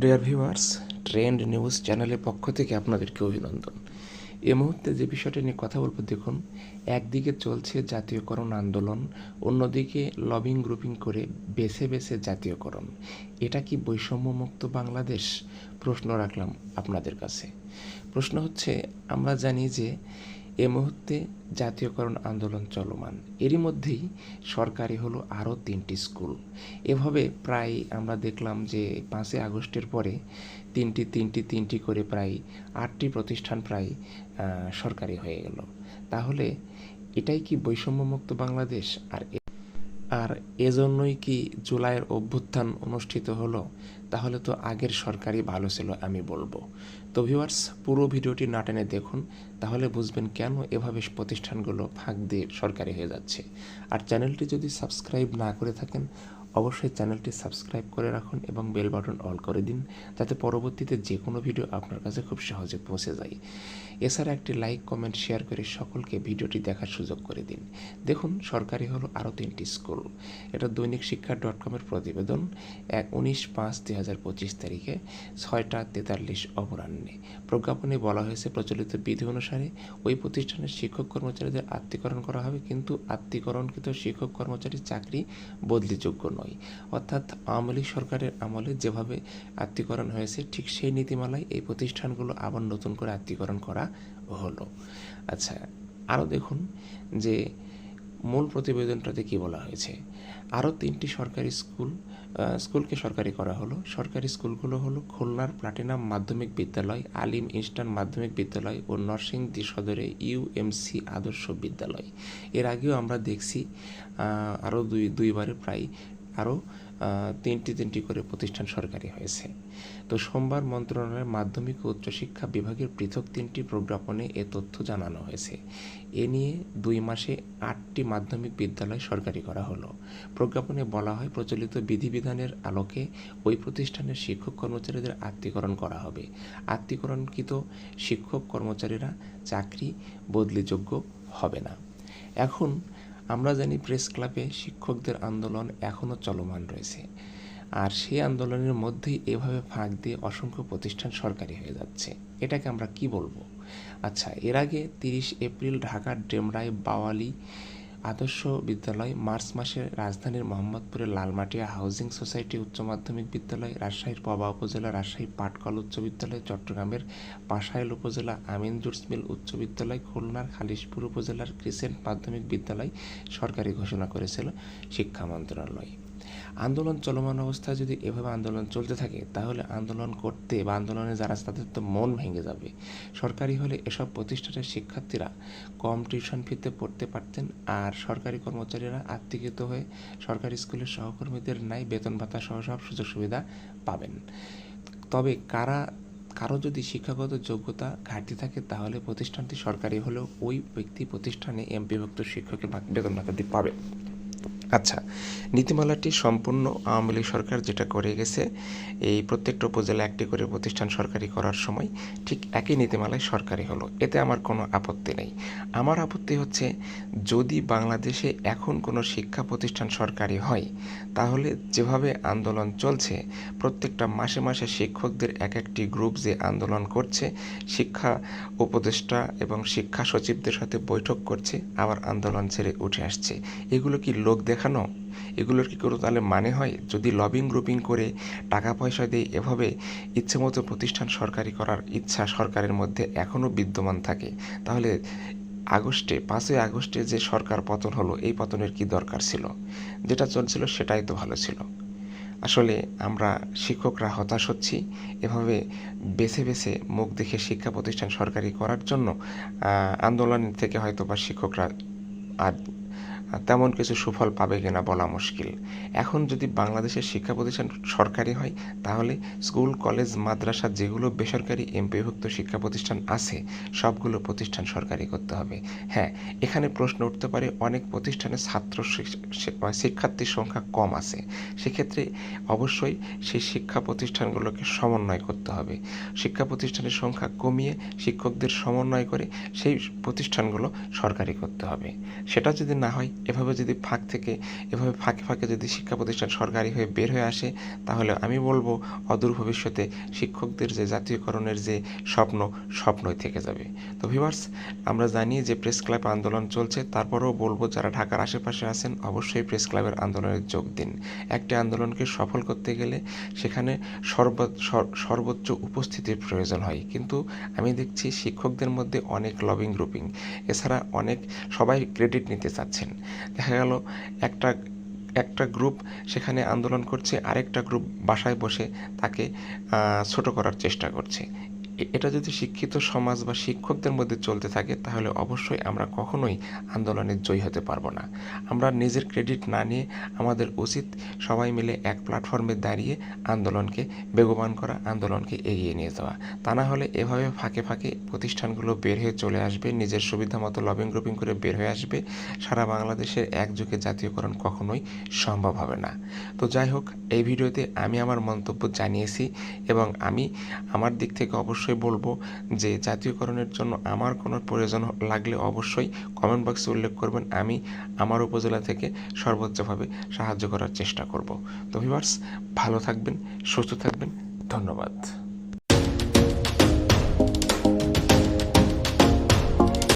Dear viewers trend news চ্যানেলের পক্ষ থেকে আপনাদেরকে অভিনন্দন। এ মুহূর্তে যে বিষয়টি নিয়ে কথা বলব, দেখুন, একদিকে চলছে জাতীয়করণ আন্দোলন, অন্যদিকে লবিং গ্রুপিং করে বেছে বেছে জাতীয়করণ। এটা কি বৈষম্যমুক্ত বাংলাদেশ? প্রশ্ন রাখলাম আপনাদের কাছে। প্রশ্ন হচ্ছে, আমরা জানি যে এ মুহূর্তে জাতীয়করণ আন্দোলন চলমান। এরই মধ্যেই সরকারি হলো আরও তিনটি স্কুল। এভাবে প্রায় আমরা দেখলাম যে পাঁচই আগস্টের পরে তিনটি তিনটি তিনটি করে প্রায় আটটি প্রতিষ্ঠান প্রায় সরকারি হয়ে গেল। তাহলে এটাই কি বৈষম্যমুক্ত বাংলাদেশ? আর আর এজন্যই কি জুলাইয়ের অভ্যুত্থান অনুষ্ঠিত হলো? তাহলে তো আগের সরকারই ভালো ছিল, আমি বলব। তো ভিউয়ার্স পুরো ভিডিওটি নাটেনে দেখুন, তাহলে বুঝবেন কেন এভাবে প্রতিষ্ঠানগুলো ফাঁক দিয়ে সরকারি হয়ে যাচ্ছে। আর চ্যানেলটি যদি সাবস্ক্রাইব না করে থাকেন অবশ্যই চ্যানেলটি সাবস্ক্রাইব করে রাখুন এবং বেল বাটন অল করে দিন, যাতে পরবর্তীতে যে কোনো ভিডিও আপনার কাছে খুব সহজে পৌঁছে যায়। এছাড়া একটি লাইক, কমেন্ট, শেয়ার করে সকলকে ভিডিওটি দেখার সুযোগ করে দিন। দেখুন, সরকারি হলো আরও তিনটি স্কুল। এটা দৈনিক শিক্ষা ডট কমের প্রতিবেদন এক উনিশ পাঁচ দুই হাজার পঁচিশ তারিখে ছয়টা তেতাল্লিশ অপরাহ্নে প্রজ্ঞাপনে বলা হয়েছে, প্রচলিত বিধি অনুসারে ওই প্রতিষ্ঠানের শিক্ষক কর্মচারীদের আত্মীকরণ করা হবে, কিন্তু আত্মীকরণকৃত শিক্ষক কর্মচারীর চাকরি বদলিযোগ্য নয়। অর্থাৎ আওয়ামী লীগ সরকারের আমলে যেভাবে আত্মীকরণ হয়েছে, ঠিক সেই নীতিমালায় এই প্রতিষ্ঠানগুলো আবার নতুন করে আত্মীকরণ করা হলো। আচ্ছা আরও দেখুন যে মূল প্রতিবেদনটাতে কি বলা হয়েছে। আরও তিনটি সরকারি স্কুল স্কুলকে সরকারি করা হলো। সরকারি স্কুলগুলো হলো খুলনার প্লাটিনাম মাধ্যমিক বিদ্যালয়, আলিম ইনস্টান মাধ্যমিক বিদ্যালয় ও নরসিংদী সদরে ইউএমসি আদর্শ বিদ্যালয়। এর আগেও আমরা দেখছি আরও দুই, দুইবারে প্রায় আরও তিনটি তিনটি করে প্রতিষ্ঠান সরকারি হয়েছে। তো সোমবার মন্ত্রণালয়ের মাধ্যমিক ও উচ্চশিক্ষা বিভাগের পৃথক তিনটি প্রজ্ঞাপনে এ তথ্য জানানো হয়েছে। এ নিয়ে দুই মাসে আটটি মাধ্যমিক বিদ্যালয় সরকারি করা হলো। প্রজ্ঞাপনে বলা হয়, প্রচলিত বিধিবিধানের আলোকে ওই প্রতিষ্ঠানের শিক্ষক কর্মচারীদের আত্মীকরণ করা হবে। আত্মীকরণকৃত শিক্ষক কর্মচারীরা চাকরি বদলিযোগ্য হবে না। এখন আমরা জানি প্রেস ক্লাবে শিক্ষকদের আন্দোলন এখনও চলমান রয়েছে। আর সেই আন্দোলনের মধ্যেই এভাবে ফাঁক দিয়ে অসংখ্য প্রতিষ্ঠান সরকারি হয়ে যাচ্ছে। এটাকে আমরা কি বলব? আচ্ছা এর আগে তিরিশ এপ্রিল ঢাকার ডেমরায়, বাওয়ালি আদর্শ বিদ্যালয় মার্চ মাসে রাজধানীর মোহাম্মদপুরের লালমাটিয়া হাউজিং সোসাইটি উচ্চ মাধ্যমিক বিদ্যালয়, রাজশাহীর পবা উপজেলা রাজশাহী পাটকল উচ্চ বিদ্যালয়, চট্টগ্রামের পাশাইল উপজেলা আমিন জুটসমিল উচ্চ বিদ্যালয়, খুলনার খালিশপুর উপজেলার ক্রিসেন্ট মাধ্যমিক বিদ্যালয় সরকারি ঘোষণা করেছিল শিক্ষা মন্ত্রণালয়। আন্দোলন চলমান অবস্থায় যদি এভাবে আন্দোলন চলতে থাকে, তাহলে আন্দোলন করতে বা আন্দোলনে যারা তাদের তো মন ভেঙে যাবে। সরকারি হলে এসব প্রতিষ্ঠানের শিক্ষার্থীরা কম টিউশন ফিতে পড়তে পারতেন আর সরকারি কর্মচারীরা আত্মীকৃত হয়ে সরকারি স্কুলের সহকর্মীদের ন্যায় বেতন ভাতা সহ সব সুযোগ সুবিধা পাবেন। তবে কারা, কারও যদি শিক্ষাগত যোগ্যতা ঘাটতি থাকে, তাহলে প্রতিষ্ঠানটি সরকারি হলেও ওই ব্যক্তি প্রতিষ্ঠানে এমপিভুক্ত শিক্ষকের ভাগ- বেতন ভাতাটি পাবে। আচ্ছা নীতিমালাটি সম্পূর্ণ আওয়ামী লীগ সরকার যেটা করে গেছে, এই প্রত্যেকটা উপজেলা একটি করে প্রতিষ্ঠান সরকারি করার সময় ঠিক একই নীতিমালায় সরকারি হলো। এতে আমার কোনো আপত্তি নেই। আমার আপত্তি হচ্ছে, যদি বাংলাদেশে এখন কোনো শিক্ষা প্রতিষ্ঠান সরকারি হয়, তাহলে যেভাবে আন্দোলন চলছে, প্রত্যেকটা মাসে মাসে শিক্ষকদের এক একটি গ্রুপ যে আন্দোলন করছে, শিক্ষা উপদেষ্টা এবং শিক্ষা সচিবদের সাথে বৈঠক করছে, আবার আন্দোলন ছেড়ে উঠে আসছে। এগুলো কি লোক দেখানো? এগুলোর কি কোনো তাহলে মানে হয়? যদি লবিং গ্রুপিং করে টাকা পয়সা দিয়ে এভাবে ইচ্ছেমতো প্রতিষ্ঠান সরকারি করার ইচ্ছা সরকারের মধ্যে এখনও বিদ্যমান থাকে, তাহলে আগস্টে, পাঁচই আগস্টে যে সরকার পতন হলো, এই পতনের কি দরকার ছিল? যেটা চলছিল সেটাই তো ভালো ছিল। আসলে আমরা শিক্ষকরা হতাশ হচ্ছি, এভাবে বেছে বেছে মুখ দেখে শিক্ষা প্রতিষ্ঠান সরকারি করার জন্য আন্দোলন থেকে হয়তো বা শিক্ষকরা আর তেমন কিছু সুফল পাবে কিনা বলা মুশকিল। এখন যদি বাংলাদেশের শিক্ষা প্রতিষ্ঠান সরকারি হয়, তাহলে স্কুল, কলেজ, মাদ্রাসা যেগুলো বেসরকারি এমপিভুক্ত শিক্ষা প্রতিষ্ঠান আছে, সবগুলো প্রতিষ্ঠান সরকারি করতে হবে। হ্যাঁ এখানে প্রশ্ন উঠতে পারে, অনেক প্রতিষ্ঠানে ছাত্র শিক্ষার্থীর সংখ্যা কম আছে। সেক্ষেত্রে অবশ্যই সেই শিক্ষা প্রতিষ্ঠানগুলোকে সমন্বয় করতে হবে। শিক্ষা প্রতিষ্ঠানের সংখ্যা কমিয়ে শিক্ষকদের সমন্বয় করে সেই প্রতিষ্ঠানগুলো সরকারি করতে হবে। সেটা যদি না হয় এভাবে যদি ফাঁক থেকে, এভাবে ফাঁকে ফাঁকে যদি শিক্ষা প্রতিষ্ঠান সরকারি হয়ে বের হয়ে আসে, তাহলে আমি বলব অদূর ভবিষ্যতে শিক্ষকদের যে জাতীয়করণের যে স্বপ্ন, স্বপ্নই থেকে যাবে। তো ভিভার্স আমরা জানি যে প্রেস ক্লাব আন্দোলন চলছে, তারপরেও বলব যারা ঢাকার আশেপাশে আছেন, অবশ্যই প্রেস ক্লাবের আন্দোলনে যোগ দিন। একটি আন্দোলনকে সফল করতে গেলে সেখানে সর্ব সর্বোচ্চ উপস্থিতির প্রয়োজন হয়। কিন্তু আমি দেখছি শিক্ষকদের মধ্যে অনেক লবিং গ্রুপিং এছাড়া অনেক সবাই ক্রেডিট নিতে চাচ্ছেন। দেখা গেল একটা একটা গ্রুপ সেখানে আন্দোলন করছে, আরেকটা গ্রুপ বাসায় বসে তাকে ছোট করার চেষ্টা করছে। এটা যদি শিক্ষিত সমাজ বা শিক্ষকদের মধ্যে চলতে থাকে, তাহলে অবশ্যই আমরা কখনোই আন্দোলনে জয়ী হতে পারব না। আমরা নিজের ক্রেডিট না নিয়ে আমাদের উচিত সবাই মিলে এক প্ল্যাটফর্মে দাঁড়িয়ে আন্দোলনকে, বেগবান করা, আন্দোলনকে এগিয়ে নিয়ে যাওয়া। তা না হলে এভাবে ফাঁকে ফাঁকে প্রতিষ্ঠানগুলো বের হয়ে চলে আসবে, নিজের সুবিধা মতো লবিং গ্রুপিং করে বের হয়ে আসবে। সারা বাংলাদেশের একযোগে জাতীয়করণ কখনোই সম্ভব হবে না। তো যাই হোক, এই ভিডিওতে আমি আমার মন্তব্য জানিয়েছি এবং আমি আমার দিক থেকে অবশ্যই বলব যে জাতীয়করণের জন্য আমার কোনো প্রয়োজন লাগলে অবশ্যই কমেন্ট বক্সে উল্লেখ করবেন। আমি আমার উপজেলা থেকে সর্বোচ্চভাবে সাহায্য করার চেষ্টা করব। তো ভিভার্স ভালো থাকবেন, সুস্থ থাকবেন। ধন্যবাদ।